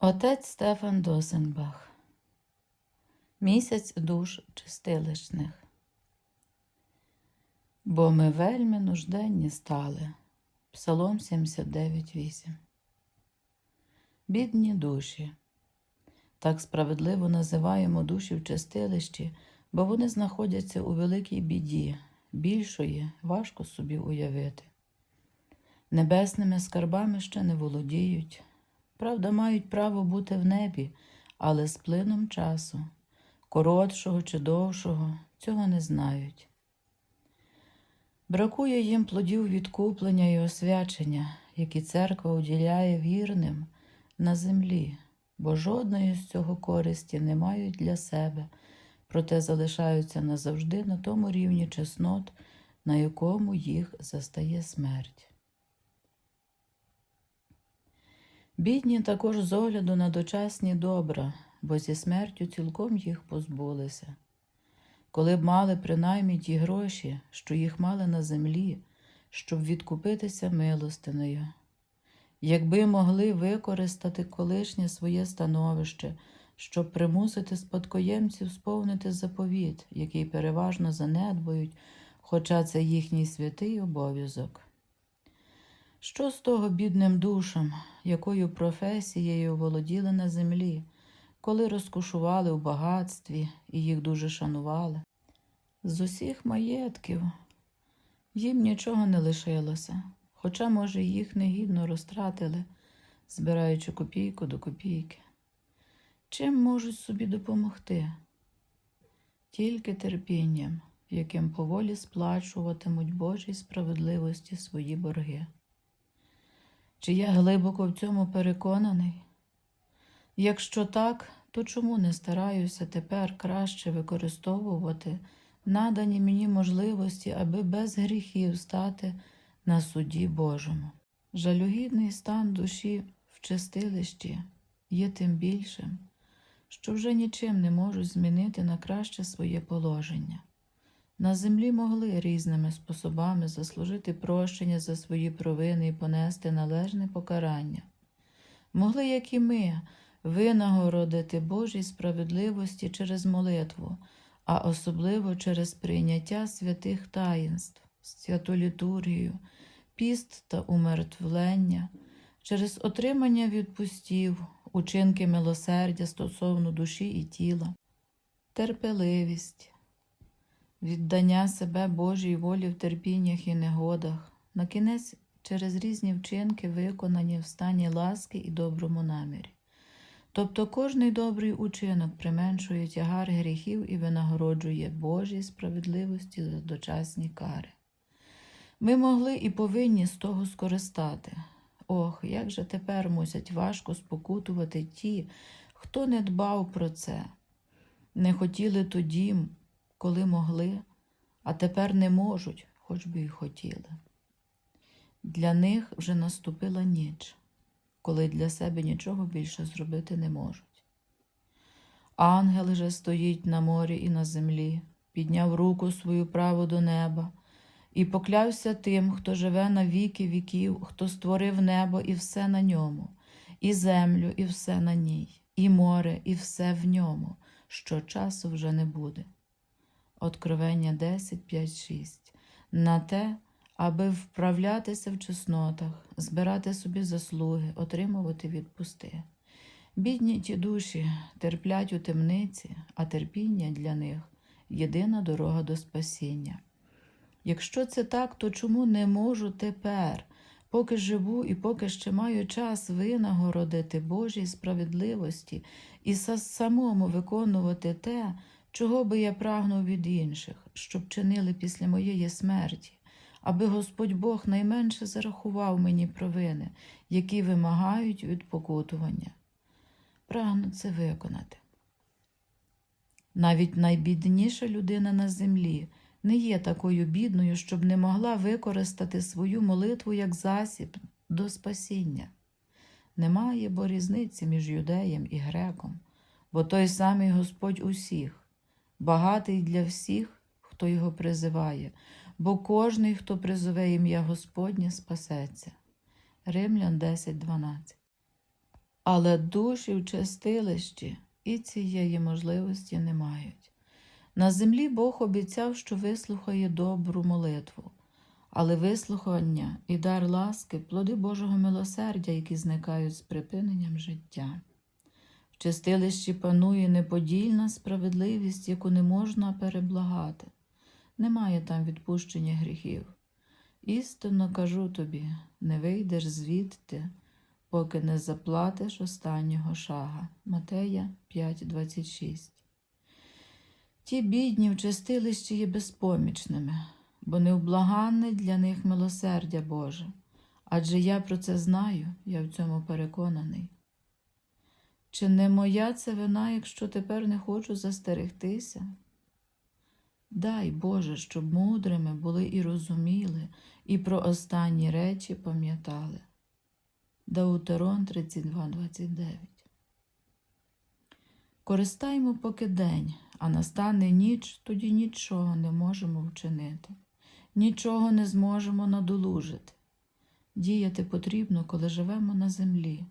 Отець Стефан Досенбах Місяць душ чистилищних. Бо ми вельми нужденні стали. Псалом 79.8 Бідні душі. Так справедливо називаємо душі в чистилищі, бо вони знаходяться у великій біді, більшої важко собі уявити. Небесними скарбами ще не володіють, правда, мають право бути в небі, але з плином часу, коротшого чи довшого, цього не знають. Бракує їм плодів відкуплення і освячення, які церква уділяє вірним на землі, бо жодної з цього користі не мають для себе, проте залишаються назавжди на тому рівні чеснот, на якому їх застає смерть. Бідні також з огляду на дочасні добра, бо зі смертю цілком їх позбулися. Коли б мали принаймні ті гроші, що їх мали на землі, щоб відкупитися милостиною, якби могли використати колишнє своє становище, щоб примусити спадкоємців сповнити заповіт, який переважно занедбують, хоча це їхній святий обов'язок. Що з того бідним душам, якою професією володіли на землі, коли розкошували у багатстві і їх дуже шанували? З усіх маєтків їм нічого не лишилося, хоча, може, їх негідно розтратили, збираючи копійку до копійки. Чим можуть собі допомогти? Тільки терпінням, яким поволі сплачуватимуть Божій справедливості свої борги. Чи я глибоко в цьому переконаний? Якщо так, то чому не стараюся тепер краще використовувати надані мені можливості, аби без гріхів стати на суді Божому? Жалюгідний стан душі в чистилищі є тим більшим, що вже нічим не можуть змінити на краще своє положення. На землі могли різними способами заслужити прощення за свої провини і понести належне покарання. Могли, як і ми, винагородити Божій справедливості через молитву, а особливо через прийняття святих таїнств, святу літургію, піст та умертвлення, через отримання відпустів, учинки милосердя стосовно душі і тіла, терпеливість віддання себе Божій волі в терпіннях і негодах, на кінець через різні вчинки, виконані в стані ласки і доброму намірі. Тобто кожний добрий учинок применшує тягар гріхів і винагороджує Божій справедливості за дочасні кари. Ми могли і повинні з того скористати. Ох, як же тепер мусять важко спокутувати ті, хто не дбав про це, не хотіли тоді, коли могли, а тепер не можуть, хоч би й хотіли. Для них вже наступила ніч, коли для себе нічого більше зробити не можуть. Ангел же стоїть на морі і на землі, підняв руку свою праву до неба і поклявся тим, хто живе на віки віків, хто створив небо і все на ньому, і землю, і все на ній, і море, і все в ньому, що часу вже не буде. Откровення 10, 5, 6. На те, аби вправлятися в чеснотах, збирати собі заслуги, отримувати відпусти. Бідні ті душі терплять у темниці, а терпіння для них єдина дорога до спасіння. Якщо це так, то чому не можу тепер, поки живу і поки ще маю час винагородити Божій справедливості і самому виконувати те, чого би я прагнув від інших, щоб чинили після моєї смерті, аби Господь Бог найменше зарахував мені провини, які вимагають від покутування. Прагну це виконати. Навіть найбідніша людина на землі не є такою бідною, щоб не могла використати свою молитву як засіб до спасіння. Немає бо різниці між юдеєм і греком, бо той самий Господь усіх багатий для всіх, хто його призиває, бо кожний, хто призове ім'я Господнє, спасеться. Римлян 10.12 але душі в чистилищі і цієї можливості не мають. На землі Бог обіцяв, що вислухає добру молитву, але вислухання і дар ласки плоди Божого милосердя, які зникають з припиненням життя. В чистилищі панує неподільна справедливість, яку не можна переблагати. Немає там відпущення гріхів. Істинно кажу тобі, не вийдеш звідти, поки не заплатиш останнього шага. Матея 5.26 Ті бідні в чистилищі є безпомічними, бо невблаганне для них милосердя Боже. Адже я про це знаю, я в цьому переконаний. Чи не моя це вина, якщо тепер не хочу застерегтися? Дай, Боже, щоб мудрими були і розуміли, і про останні речі пам'ятали. Даутерон 32.29 Користаймо поки день, а настане ніч, тоді нічого не можемо вчинити, нічого не зможемо надолужити. Діяти потрібно, коли живемо на землі.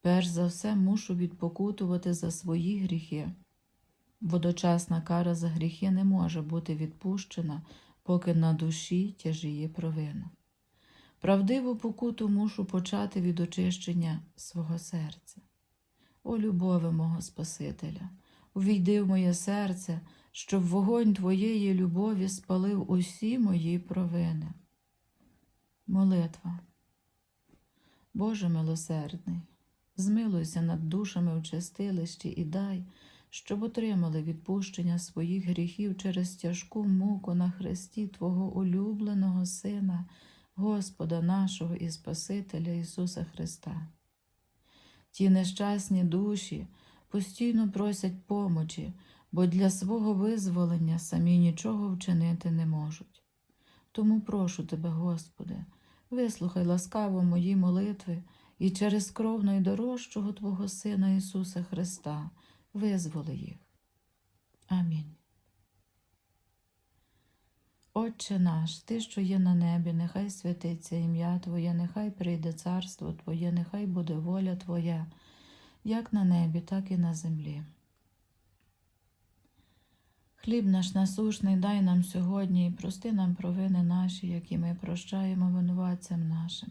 Перш за все мушу відпокутувати за свої гріхи. Водочасна кара за гріхи не може бути відпущена, поки на душі тяжіє провина. Правдиву покуту мушу почати від очищення свого серця. О, любове мого Спасителя, увійди в моє серце, щоб вогонь Твоєї любові спалив усі мої провини. Молитва. Боже милосердний, змилуйся над душами в чистилищі і дай, щоб отримали відпущення своїх гріхів через тяжку муку на хресті Твого улюбленого Сина, Господа нашого і Спасителя Ісуса Христа. Ті нещасні душі постійно просять помочі, бо для свого визволення самі нічого вчинити не можуть. Тому прошу Тебе, Господи, вислухай ласкаво мої молитви і через кров найдорожчого Твого Сина Ісуса Христа визволи їх. Амінь. Отче наш, Ти, що є на небі, нехай святиться ім'я Твоє, нехай прийде царство Твоє, нехай буде воля Твоя, як на небі, так і на землі. Хліб наш насушний дай нам сьогодні і прости нам провини наші, які ми прощаємо винуватцям нашим,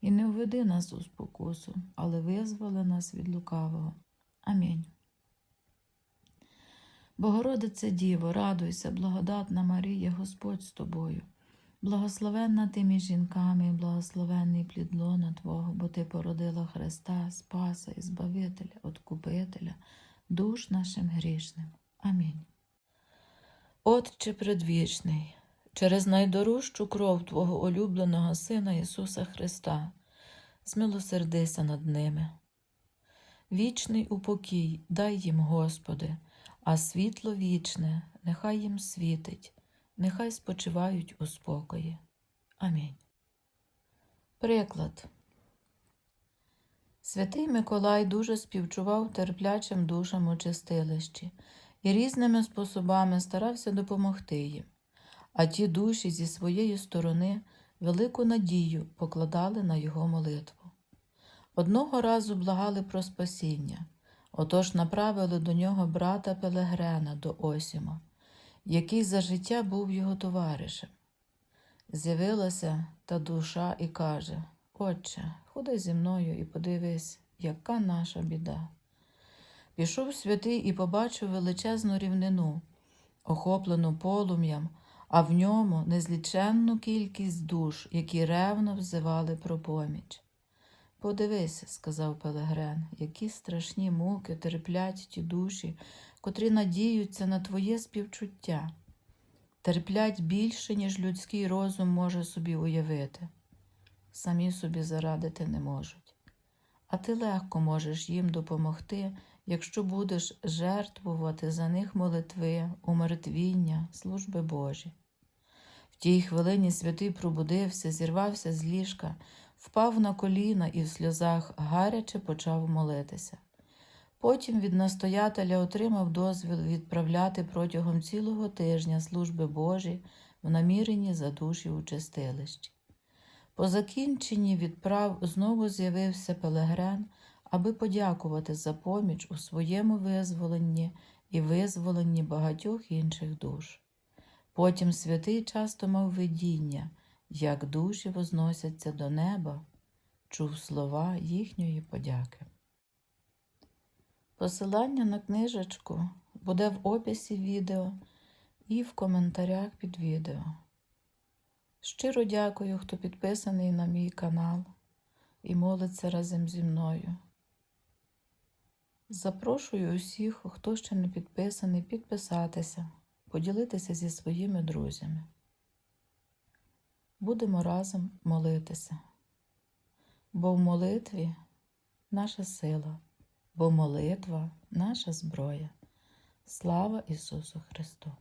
І не введи нас у спокусу, але визволи нас від лукавого. Амінь. Богородице Діво, радуйся, благодатна Марія, Господь з тобою. Благословенна ти між жінками, і благословенний плід лона Твого, бо Ти породила Христа, Спаса і Збавителя, Откупителя, душ нашим грішним. Амінь. Отче предвічний, через найдорожчу кров Твого улюбленого Сина Ісуса Христа, змилосердися над ними. Вічний упокій дай їм, Господи, а світло вічне нехай їм світить, нехай спочивають у спокої. Амінь. Приклад. Святий Миколай дуже співчував терплячим душам у чистилищі і різними способами старався допомогти їм, а ті душі зі своєї сторони велику надію покладали на його молитву. Одного разу благали про спасіння, отож направили до нього брата Пелегрена до Осіма, який за життя був його товаришем. З'явилася та душа і каже: Отче, ходи зі мною і подивись, яка наша біда. Пішов святий і побачив величезну рівнину, охоплену полум'ям, а в ньому незліченну кількість душ, які ревно взивали про поміч. Подивись, сказав Пелегрен, які страшні муки терплять ті душі, котрі надіються на твоє співчуття, терплять більше, ніж людський розум може собі уявити. Самі собі зарадити не можуть. А ти легко можеш їм допомогти, якщо будеш жертвувати за них молитви, умертвіння, служби Божі. Тій хвилині святий пробудився, зірвався з ліжка, впав на коліна і в сльозах гаряче почав молитися. Потім від настоятеля отримав дозвіл відправляти протягом цілого тижня служби Божі в наміренні за душі у чистилищі. По закінченні відправ знову з'явився Пелегрен, аби подякувати за поміч у своєму визволенні і визволенні багатьох інших душ. Потім святий часто мав видіння, як душі возносяться до неба, чув слова їхньої подяки. Посилання на книжечку буде в описі відео і в коментарях під відео. Щиро дякую, хто підписаний на мій канал і молиться разом зі мною. Запрошую усіх, хто ще не підписаний, підписатися, поділитися зі своїми друзями. Будемо разом молитися, бо в молитві наша сила, бо молитва наша зброя. Слава Ісусу Христу!